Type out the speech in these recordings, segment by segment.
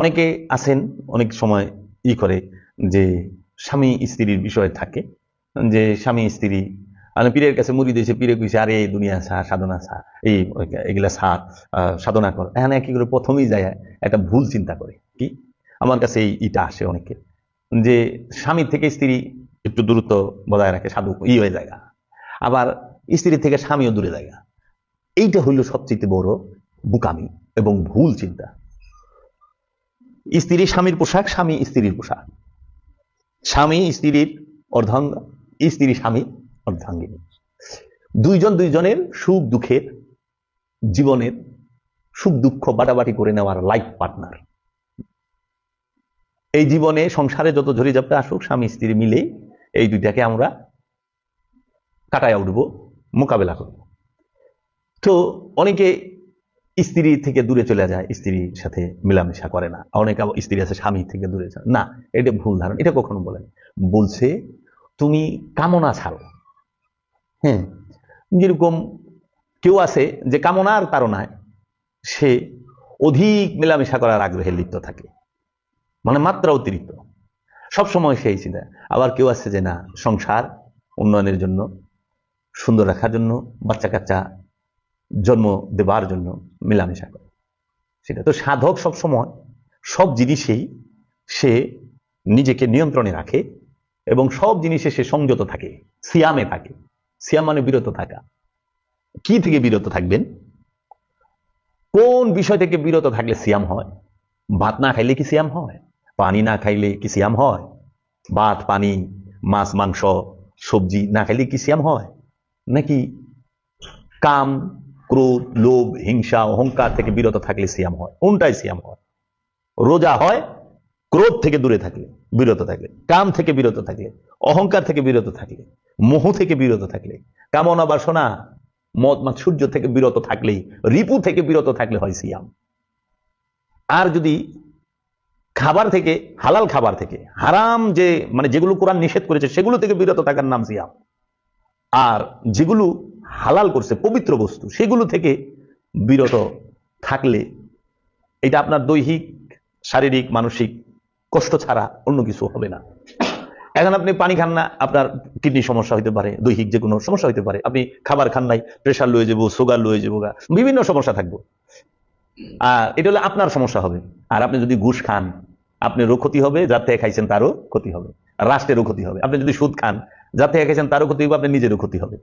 অনেকে আছেন, অনেক সময় ই করে যে স্বামী স্ত্রীর বিষয় থাকে, যে স্বামী স্ত্রী মানে পীরের কাছে মুড়ি দিয়েছে, পীরে কইছে, আরে দুনিয়া সা, সাধনা সা, এই এগুলা সা সাধনা কর। এখানে কি করে প্রথমেই যায় একটা ভুল চিন্তা করে। কি? আমার কাছে এই ইটা আসে অনেকে যে স্বামী থেকে স্ত্রী একটু দূরত্ব বজায় রাখে, সাধু ই হয়ে জায়গা আবার স্ত্রী থেকে স্বামীও দূরে জায়গা এইটা হইল সবচেয়ে বড় বুকামি এবং ভুল চিন্তা। স্ত্রী স্বামীর পোশাক, স্বামী স্ত্রীর পোশাক। স্বামী স্ত্রীর অর্ধাঙ্গ, স্ত্রী স্বামী অর্ধাঙ্গিনী। দুইজন দুইজনের সুখ দুঃখের জীবনের সুখ দুঃখ বাটাবাটি করে নেওয়ার লাইফ পার্টনার এই জীবনে সংসারে যত ঝরি ঝাপটা আসুক, স্বামী স্ত্রী মিলে এই দুইটাকে আমরা কাটায় উঠবো, মোকাবেলা করব। তো অনেকে স্ত্রী থেকে দূরে চলে যায়, স্ত্রীর সাথে মেলামেশা করে না। অনেক স্ত্রী আছে স্বামী থেকে দূরে যায়। না, এটা ভুল ধারণা, এটা কখনো বলেন। বলছে, তুমি কামনা ছাড়ো। হ্যাঁ যেরকম কেউ আছে যে কামনার তাড়নায় সে অধিক মেলামেশা করার আগ্রহে লিপ্ত থাকে। মানে মাত্রা অতিরিক্ত। সবসময় সেই চিন্তা। আবার কেউ আছে যে না, সংসার, উন্নয়নের জন্য, সুন্দর রাখার জন্য বাচ্চা কাচ্চা জন্ম দেবার জন্য মেলামেশা করে। সেটা তো সাধক সব সময় সব জিনিসেই সে নিজেকে নিয়ন্ত্রণে রাখে এবং সব জিনিসে সে সংযত থাকে, সিয়ামে থাকে। সিয়াম মানে বিরত থাকা। কি থেকে বিরত থাকবেন? কোন বিষয় থেকে বিরত থাকলে সিয়াম হয়? ভাত না খাইলে কি সিয়াম হয়? পানি না খাইলে কি সিয়াম হয়? ভাত, পানি, মাছ, মাংস, সবজি না খাইলে কি সিয়াম হয়? নাকি কাম ক্রোধ, লোভ, হিংসা, অহংকার থেকে বিরত থাকলে সিয়াম হয়। কোনটাই সিয়াম হয়? রোজা হয়, ক্রোধ থেকে দূরে থাকলে বিরত থাকলে, কাম থেকে বিরত থাকলে, অহংকার থেকে বিরত থাকলে, মোহ থেকে বিরত থাকলে, কামনা বাসনা, মদ মাৎসূর্য থেকে বিরত থাকলেই রিপু থেকে বিরত থাকলে হয় সিয়াম। আর যদি খাবার থেকে, হালাল খাবার থেকে, হারাম যে মানে যেগুলো কোরআন নিষেধ করেছে, সেগুলো থেকে বিরত থাকার নাম সিয়াম। আর যেগুলো হালাল করছে, পবিত্র বস্তু, সেগুলো থেকে বিরত থাকলে এটা আপনার দৈহিক, শারীরিক, মানসিক কষ্ট ছাড়া অন্য কিছু হবে না। এখন আপনি পানি খান না, আপনার কিডনি সমস্যা হতে পারে, দৈহিক যে কোনো সমস্যা হতে পারে। আপনি খাবার খান নাই প্রেশার লয়ে যাব সুগার লয়ে যাব বিভিন্ন সমস্যা থাকব। আর এটা হলো আপনার সমস্যা হবে। আর আপনি যদি ঘুষ খান, আপনারও ক্ষতি হবে, যার থেকে খাইছেন তারও ক্ষতি হবে। রাষ্ট্রেরও ক্ষতি হবে। আপনি যদি সুদ খান, যার থেকে খাইছেন তারও ক্ষতি হবে, আপনার নিজেরও ক্ষতি হবে।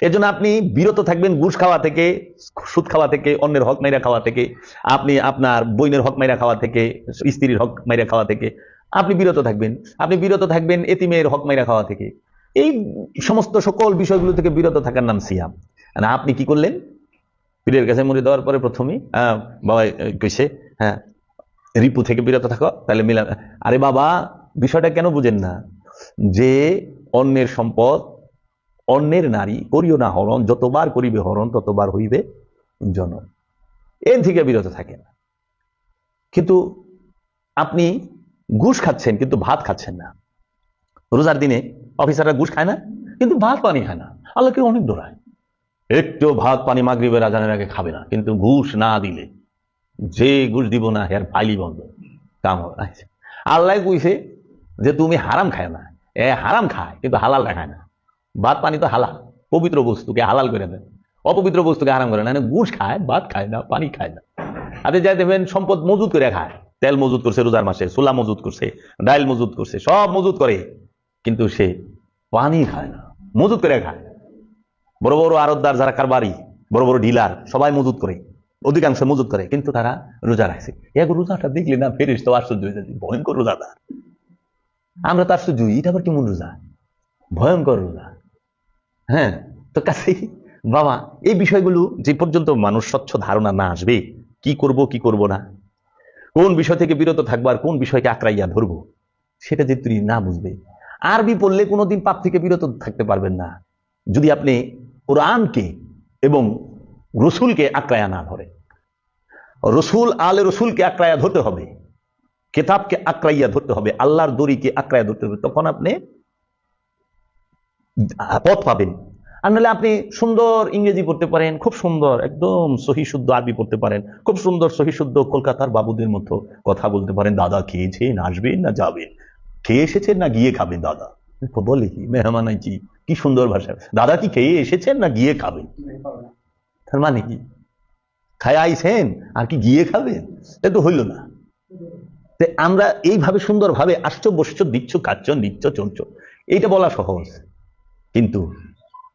এর জন্য আপনি বিরত থাকবেন ঘুষ খাওয়া থেকে সুদ খাওয়া থেকে অন্যের হক মাইরা খাওয়া থেকে আপনি আপনার বইনের হক মাইরা খাওয়া থেকে স্ত্রীর হক মাইরা খাওয়া থেকে আপনি বিরত থাকবেন। আপনি বিরত থাকবেন এতিমের হক মাইরা খাওয়া থেকে। এই সমস্ত সকল বিষয়গুলো থেকে বিরত থাকার নাম সিয়াম। আর আপনি কি করলেন? পীরের কাছে মরে দেওয়ার পরে প্রথমে আহ, বাবা কইছে হ্যাঁ রিপু থেকে বিরত থাকো তাহলে মিলা আরে বাবা বিষয়টা কেন বুঝেন না? যে অন্যের সম্পদ অন্যের নারী করিও না হরণ, যতবার করিবে হরণ, ততবার হইবে জনম। এর থেকে বিরত থাকেন। কিন্তু আপনি ঘুষ খাচ্ছেন, কিন্তু ভাত খাচ্ছেন না। রোজার দিনে অফিসাররা ঘুষ খায় না, কিন্তু ভাত পানি খায় না। আল্লাহকে অনেক দৌড়ায় একটু ভাত পানি মাগরিবের আজানের আগে খাবে না, কিন্তু ঘুষ না দিলে যে ঘুষ দিব না হের ফাইলি বন্ধ। কাম হবে। আল্লাহ কইছে যে, তুমি হারাম খায় না। এ হারাম খায়, কিন্তু হালাল খায় না। ভাত পানি তো হালাল, পবিত্র বস্তুকে হালাল করে দেয়। অপবিত্র বস্তুকে হারাম করে না ঘুষ খায়, ভাত খায় না, পানি খায় না। আপনি যাই দেখবেন সম্পদ মজুদ করে খায়। তেল মজুদ করছে রোজার মাসে সোলা মজুদ করছে, ডাইল মজুদ করছে, সব মজুদ করে। কিন্তু সে পানি খায় না মজুদ করে খায়। বড় বড় আরতদার যারা কারবারি, বড় বড় ডিলার, সবাই মজুদ করে, অধিকাংশ মজুদ করে, কিন্তু তারা রোজা রাখছে। এক রোজাটা দেখলে না ফেরিস তো আশ্চর্য হয়ে যাচ্ছে, ভয়ঙ্কর রোজাদার। আমরা তো আশ্চর্য এটা আবার কেমন রোজা? ভয়ঙ্কর রোজা। হ্যাঁ তো কাছেই। বাবা, এই বিষয়গুলো যে পর্যন্ত মানুষ স্বচ্ছ ধারণা না আসবে, কি করব কি করব না? কোন বিষয় থেকে বিরত থাকব আর কোন বিষয়কে আঁকড়াইয়া ধরবো? সেটা যে তুই না বুঝবে। আরবি পড়লে কোনোদিন পাপ থেকে বিরত থাকতে পারবেন না। যদি আপনি কোরআনকে এবং রসুলকে আঁকড়ায়া না ধরে রসুল আলে রসুলকে আঁকড়ায়া ধরতে হবে। কেতাবকে আঁকড়াইয়া ধরতে হবে। আল্লাহর দড়িকে আঁকড়াইয়া ধরতে হবে। তখন আপনি পথ পাবেন। আর নাহলে আপনি সুন্দর ইংরেজি পড়তে পারেন, খুব সুন্দর, একদম সহি শুদ্ধ আরবি পড়তে পারেন, খুব সুন্দর সহি শুদ্ধ কলকাতার বাবুদের মতো কথা বলতে পারেন, দাদা খেয়েছেন, আসবেন না যাবেন? খেয়ে এসেছেন না গিয়ে খাবেন, দাদা? বলে কি, মেহমান আইছি কি সুন্দর ভাষা। দাদা কি খেয়ে এসেছেন না গিয়ে খাবেন? তার মানে কি? খায় আইছেন আর কি গিয়ে খাবেন? এটা তো হইল না। আমরা এইভাবে সুন্দরভাবে আসছ বসছ দিচ্ছ খাচ্ছ নিচ্ছ চলছ এইটা বলা সহজ। কিন্তু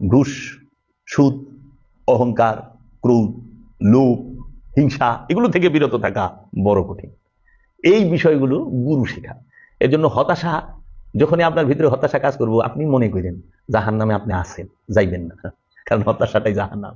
ঘুষ, সুদ, অহংকার, ক্রোধ, লোভ, হিংসা এগুলো থেকে বিরত থাকা বড় কঠিন। এই বিষয়গুলো গুরু শেখা। এর জন্য হতাশা, যখনই আপনার ভিতরে হতাশা কাজ করব, আপনি মনে করেন জাহান নামে আপনি আসেন যাইবেন না। কারণ হতাশাটাই জাহান নাম